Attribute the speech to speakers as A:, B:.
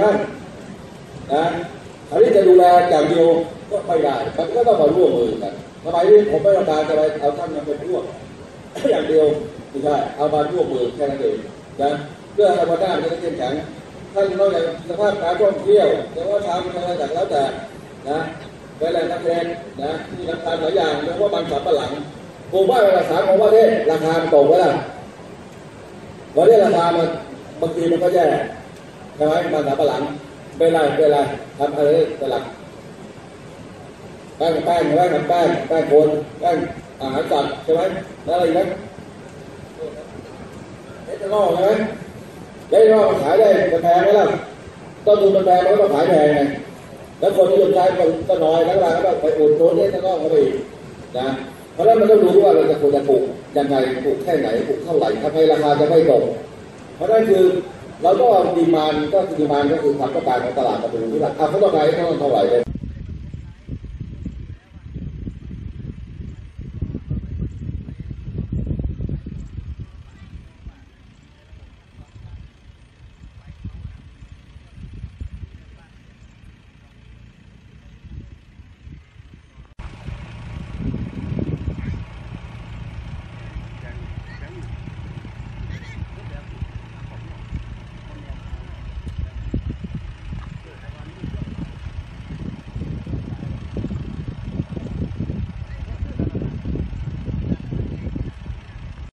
A: นั่นะอันนี้จะดูแลอย่างเดียวก็ไม่ได้มันก็ต้องมาร่วมมือกันทำไมที่ผมไม่ต้องการจะไปเอาท่านมาเป็นพวกอย่างเดียวไม่ใช่เอามาร่วมมือแค่นั้นเองนะเพื่อให้พนักงานจะได้เข้มแข็งท่านนอกจากสภาพการท่องเที่ยวแต่ว่าทำอะไรต่างแล้วแต่นะไปแหล่งนักเรียนนะที่สำคัญหลายอย่างโดยเฉพาะมันสำปะหลังผมว่าราคาของประเทศราคาตกไปแล้ววันนี้ราคามันบางทีมันก็แย่ ใช่ไหมมันสับปะหลังเป็นไรเป็นไรทำอะไรสลักแป้งแป้งแป้งแป้งแป้งโคนแป้งอาหารสัตว์ใช่ไหมแล้วอะไรอีกไหมเอทานอลใช่ไหมเอทานอลขายได้แพงไหมล่ะต้นทุนมันแพงมันก็ขายแพงไงแล้วคนที่ยนใช้ก็น้อยแล้วเวลาก็ไปอุดหนุนเอทานอลเขาไปอีกนะเพราะฉะนั้นมันต้องรู้ว่าเราจะควรจะปลูกยังไงปลูกแค่ไหนปลูกเท่าไหร่ทำให้ราคาจะไม่ตกเพราะนั่นคือ แล้วก็ดีมานก็ดีมานก็คือความต้องการของตลาดมาดูที่ว่าอะเขาต้องการให้เขาเท่าไหร่เลย